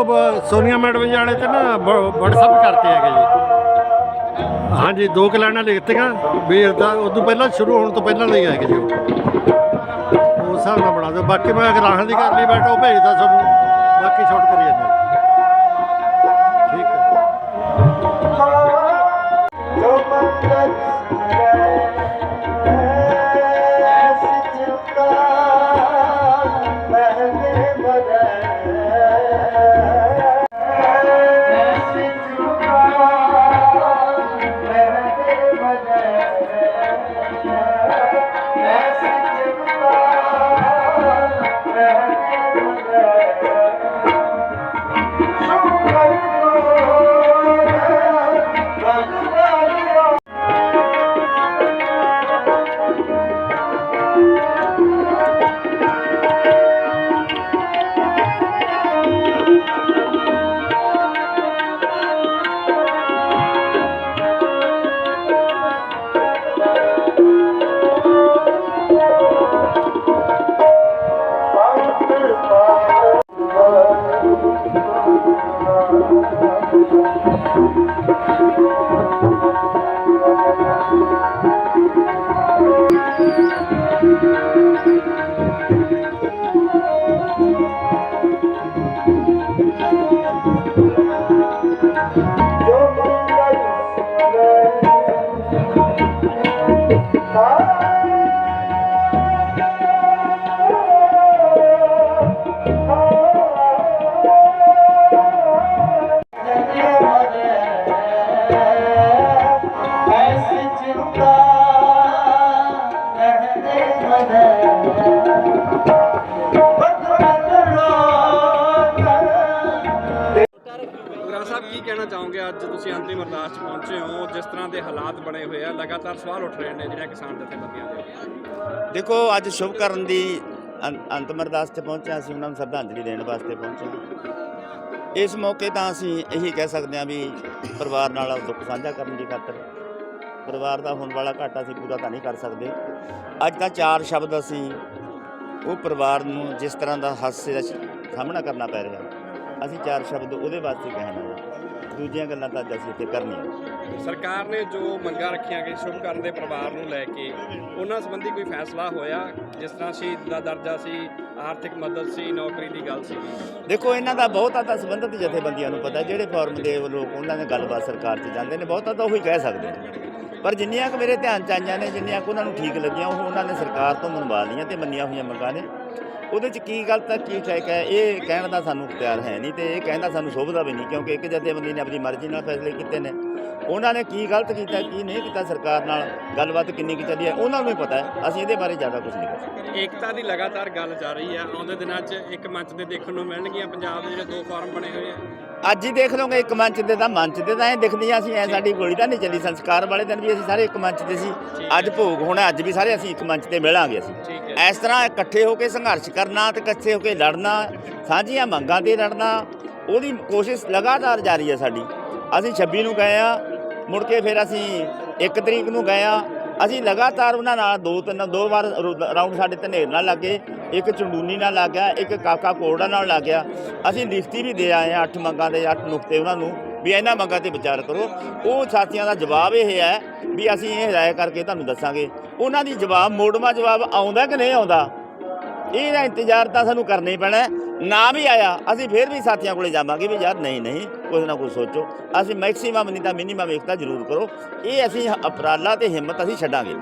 ਉਹ ਸੋਨੀਆ ਮੈਡਮ ਜਾਣੇ ਤੇ ਨਾ WhatsApp ਕਰਤੇ ਹੈਗੇ ਜੀ। ਹਾਂਜੀ, ਦੋ ਕੁ ਲਿਖਤੀਆਂ, ਵੀ ਦਾ ਉਦੋਂ ਪਹਿਲਾਂ ਸ਼ੁਰੂ ਹੋਣ ਤੋਂ ਪਹਿਲਾਂ ਲਈ ਹੈਗੇ ਜੀ ਉਹ। ਹਿਸਾਬ ਨਾਲ ਬਣਾ ਦਿਓ। ਬਾਕੀ ਮੈਂ ਅਗਰ ਰਾਹਣ ਦੀ ਕਰਨੀ ਬੈਠਾ, ਉਹ ਭੇਜਦਾ ਤੁਹਾਨੂੰ। ਬਾਕੀ ਸ਼ਾਰਟ ਕਰੀ ਜਾਂਦਾ ਠੀਕ ਹੈ। Thank you. ਸਾਹਿਬ, ਕੀ ਕਹਿਣਾ ਚਾਹੋਗੇ ਅੱਜ ਤੁਸੀਂ ਅੰਤਿਮ ਅਰਦਾਸ 'ਚ ਪਹੁੰਚੇ ਹੋ? ਜਿਸ ਤਰ੍ਹਾਂ ਦੇ ਹਾਲਾਤ ਬਣੇ ਹੋਏ ਆ, ਲਗਾਤਾਰ ਸਵਾਲ ਉੱਠ ਰਹੇ ਨੇ ਜਿਹੜੇ ਕਿਸਾਨ ਜਥੇਬੰਦੀਆਂ ਦੇ ਦੇਖੋ, ਅੱਜ ਸ਼ੁਭ ਕਰਨ ਦੀ ਅੰ- ਅੰਤਮ ਅਰਦਾਸ ਤੇ ਪਹੁੰਚਿਆ ਅਸੀਂ ਉਹਨਾਂ ਨੂੰ ਸ਼ਰਧਾਂਜਲੀ ਦੇਣ ਵਾਸਤੇ ਪਹੁੰਚੇ ਹਾਂ। ਇਸ ਮੌਕੇ ਤਾਂ ਅਸੀਂ ਇਹੀ ਕਹਿ ਸਕਦੇ ਹਾਂ ਵੀ ਪਰਿਵਾਰ ਨਾਲ ਦੁੱਖ ਸਾਂਝਾ ਕਰਨ ਦੀ ਖਾਤਰ ਪਰਿਵਾਰ ਦਾ ਹੋਣ ਵਾਲਾ ਘਾਟਾ ਅਸੀਂ ਪੂਰਾ ਤਾਂ ਨਹੀਂ ਕਰ ਸਕਦੇ। ਅੱਜ ਤਾਂ ਚਾਰ ਸ਼ਬਦ ਅਸੀਂ ਉਹ ਪਰਿਵਾਰ ਨੂੰ ਜਿਸ ਤਰ੍ਹਾਂ ਦਾ ਹਾਸੇ ਦਾ ਸਾਹਮਣਾ ਕਰਨਾ ਪੈ ਰਿਹਾ ਅਸੀਂ ਚਾਰ ਸ਼ਬਦ ਉਹਦੇ ਵਾਸਤੇ ਕਹਿਣਾ ਹੈ। ਦੂਜੀਆਂ ਗੱਲਾਂ ਤਾਂ ਅੱਜ ਅਸੀਂ ਇੱਥੇ ਕਰਨੀਆਂ। ਸਰਕਾਰ ਨੇ ਜੋ ਮੰਗਾਂ ਰੱਖੀਆਂ ਕਿ ਸ਼ੁਭ ਕਰਨ ਦੇ ਪਰਿਵਾਰ ਨੂੰ ਲੈ ਕੇ ਉਹਨਾਂ ਸੰਬੰਧੀ ਕੋਈ ਫੈਸਲਾ ਹੋਇਆ? ਜਿਸ ਤਰ੍ਹਾਂ ਸ਼ਹੀਦ ਦਾ ਦਰਜਾ ਸੀ ਆਰਥਿਕ ਮਦਦ ਸੀ ਨੌਕਰੀ ਦੀ ਗੱਲ ਸੀ। ਦੇਖੋ ਇਹਨਾਂ ਦਾ ਬਹੁਤਾ ਤਾਂ ਸੰਬੰਧਿਤ ਜਥੇਬੰਦੀਆਂ ਨੂੰ ਪਤਾ ਜਿਹੜੇ ਫਾਰਮ ਦੇ ਲੋਕ ਉਹਨਾਂ ਨੇ ਗੱਲਬਾਤ ਸਰਕਾਰ 'ਚ ਜਾਂਦੇ ਨੇ ਬਹੁਤਾ ਤਾਂ ਉਹੀ ਕਹਿ ਸਕਦੇ ਨੇ। ਪਰ ਜਿੰਨੀਆਂ ਕੁ ਮੇਰੇ ਧਿਆਨ 'ਚ ਆਈਆਂ ਨੇ, ਜਿੰਨੀਆਂ ਕੁ ਉਹਨਾਂ ਨੂੰ ਠੀਕ ਲੱਗੀਆਂ, ਉਹ ਉਹਨਾਂ ਨੇ ਸਰਕਾਰ ਤੋਂ ਮਨਵਾ ਲਈਆਂ ਤੇ ਮੰਨੀਆਂ ਹੋਈਆਂ ਮੰਗਾਂ ਨੇ। ਉਹਦੇ 'ਚ ਕੀ ਗਲਤ ਹੈ ਕੀ ਠੀਕ ਹੈ ਇਹ ਕਹਿਣ ਦਾ ਸਾਨੂੰ ਇਖਤਿਆਰ ਹੈ ਨਹੀਂ ਤੇ ਇਹ ਕਹਿੰਦਾ ਸਾਨੂੰ ਸ਼ੋਭਦਾ ਵੀ ਨਹੀਂ ਕਿਉਂਕਿ ਇੱਕ ਜਥੇਬੰਦੀ ਨੇ ਆਪਣੀ ਮਰਜ਼ੀ ਨਾਲ ਫੈਸਲੇ ਕੀਤੇ ਨੇ। ਉਹਨਾਂ ਨੇ ਕੀ ਗਲਤ ਕੀਤਾ ਕੀ ਨਹੀਂ ਕੀਤਾ ਸਰਕਾਰ ਨਾਲ ਗੱਲਬਾਤ ਕਿੰਨੀ ਕੀ ਚੱਲੀ ਹੈ ਉਹਨਾਂ ਨੂੰ ਹੀ ਪਤਾ ਹੈ। ਅਸੀਂ ਇਹਦੇ ਬਾਰੇ ਜ਼ਿਆਦਾ ਕੁਝ ਨਹੀਂ ਕਰ ਸਕਦੇ। ਏਕਤਾ ਦੀ ਲਗਾਤਾਰ ਗੱਲ ਚੱਲ ਰਹੀ ਹੈ। ਆਉਂਦੇ ਦਿਨਾਂ 'ਚ ਇੱਕ ਮੰਚ ਤੇ ਦੇਖਣ ਨੂੰ ਮਿਲਣਗੀਆਂ। ਪੰਜਾਬ ਦੇ ਜਿਹੜੇ ਦੋ ਫਾਰਮ ਬਣੇ ਹੋਏ ਆ। ਅੱਜ ਹੀ ਦੇਖ ਲਓਗੇ ਇੱਕ ਮੰਚ ਤੇ ਤਾਂ ਮੰਚ ਤੇ ਤਾਂ ਐ ਦਿਖਦੀਆਂ ਸੀ ਐ ਸਾਡੀ ਗੋਲੀ ਤਾਂ ਨਹੀਂ ਚੱਲੀ। ਸੰਸਕਾਰ ਵਾਲੇ ਦਿਨ ਵੀ ਅਸੀਂ ਸਾਰੇ ਇੱਕ ਮੰਚ ਤੇ ਸੀ। ਅੱਜ ਭੋਗ ਹੋਣਾ ਅੱਜ ਵੀ ਸਾਰੇ ਅਸੀਂ ਇੱਕ ਮੰਚ ਤੇ ਮਿਲਾਂਗੇ ਅਸੀਂ। ਇਸ ਤਰ੍ਹਾਂ ਇਕੱਠੇ ਹੋ ਕੇ ਸੰਘਰਸ਼ ਕਰਨਾ ਤੇ ਇਕੱਠੇ ਹੋ ਕੇ ਲੜਨਾ, ਸਾਂਝੀਆਂ ਮੰਗਾਂ ਤੇ ਲੜਨਾ, ਉਹਦੀ ਕੋਸ਼ਿਸ਼ ਲਗਾਤਾਰ ਜਾਰੀ ਹੈ ਸਾਡੀ। ਅਸੀਂ 26 ਨੂੰ ਗਏ ਆ ਮੁੜ ਕੇ ਫਿਰ ਅਸੀਂ 1 ਤਰੀਕ ਨੂੰ ਗਏ ਆ ਅਸੀਂ ਲਗਾਤਾਰ ਉਹਨਾਂ ਨਾਲ ਦੋ ਤਿੰਨ, ਦੋ ਵਾਰ ਰੂ- ਰਾਊਂਡ ਸਾਡੇ ਧਨੇਰ ਨਾਲ ਲੱਗੇ ਇੱਕ ਚੰਡੂਨੀ ਨਾਲ ਲੱਗ ਗਿਆ, ਇੱਕ ਕਾਕਾ ਕੋੜਾ ਨਾਲ ਲੱਗ ਗਿਆ। ਅਸੀਂ ਲਿਖਤੀ ਵੀ ਦੇ ਆਏ ਆ ਅੱਠ ਮੰਗਾਂ ਦੇ, ਅੱਠ ਨੁਕਤੇ ਉਹਨਾਂ ਨੂੰ, ਵੀ ਇਹਨਾਂ ਮੰਗਾਂ ਤੇ ਵਿਚਾਰ ਕਰੋ। ਉਹ ਸਾਥੀਆਂ ਦਾ ਜਵਾਬ ਇਹ ਹੈ ਵੀ ਅਸੀਂ ਇਹ ਰਾਏ ਕਰਕੇ ਤੁਹਾਨੂੰ ਦੱਸਾਂਗੇ। ਉਹਨਾਂ ਦੀ ਜਵਾਬ ਮੋੜਵਾ ਜਵਾਬ ਆਉਂਦਾ ਕਿ ਨਹੀਂ ਆਉਂਦਾ? ਇਹਦਾ ਇੰਤਜ਼ਾਰ ਤਾਂ ਸਾਨੂੰ ਕਰਨਾ ਹੀ ਪੈਣਾ ਹੈ। ਨਾ ਵੀ ਆਇਆ ਅਸੀਂ ਫੇਰ ਵੀ ਸਾਥੀਆਂ ਕੋਲੇ ਜਾਵਾਂਗੇ ਵੀ ਯਾਰ ਨਹੀਂ ਨਹੀਂ ਕੁਝ ਨਾ ਕੁਝ ਸੋਚੋ। ਅਸੀਂ ਮੈਕਸਿਮਮ ਨਹੀਂ ਤਾਂ ਮਿਨੀਮਮ ਏਕਤਾ ਜ਼ਰੂਰ ਕਰੋ। ਇਹ ਅਸੀਂ ਉਪਰਾਲਾ ਤੇ ਹਿੰਮਤ ਅਸੀਂ ਛੱਡਾਂਗੇ।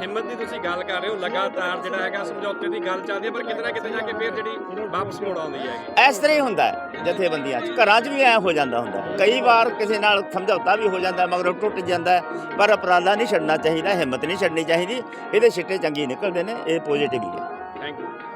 ਹਿੰਮਤ ਦੀ ਤੁਸੀਂ ਗੱਲ ਕਰ ਰਹੇ ਹੋ ਲਗਾਤਾਰ ਜਿਹੜਾ ਹੈਗਾ ਸਮਝੌਤੇ ਦੀ ਗੱਲ ਚੱਲਦੀ ਹੈ ਪਰ ਕਿਤੇ ਨਾ ਕਿਤੇ ਜਾ ਕੇ ਫਿਰ ਜਿਹੜੀ ਵਾਪਸ ਮੋੜ ਆਉਂਦੀ ਹੈਗੀ ਇਸ ਤਰ੍ਹਾਂ ਹੀ ਹੁੰਦਾ ਹੈ ਜਥੇਬੰਦੀਆਂ 'ਚ। ਘਰਾਂ 'ਚ ਵੀ ਐ ਹੋ ਜਾਂਦਾ ਹੁੰਦਾ। ਹੈ। ਕਈ ਵਾਰ ਕਿਸੇ ਨਾਲ ਸਮਝੌਤਾ ਵੀ ਹੋ ਜਾਂਦਾ ਮਗਰ ਟੁੱਟ ਜਾਂਦਾ ਹੈ। ਪਰ ਉਪਰਾਲਾ ਨਹੀਂ ਛੱਡਣਾ ਚਾਹੀਦਾ ਹਿੰਮਤ ਨਹੀਂ ਛੱਡਣੀ ਚਾਹੀਦੀ। ਇਹਦੇ ਛਿੱਟੇ ਚੰਗੀ ਨਿਕਲਦੇ ਨੇ ਇਹ ਪੋਜ਼ਿਟਿਵ ਹੀ ਹੈ। Thank you.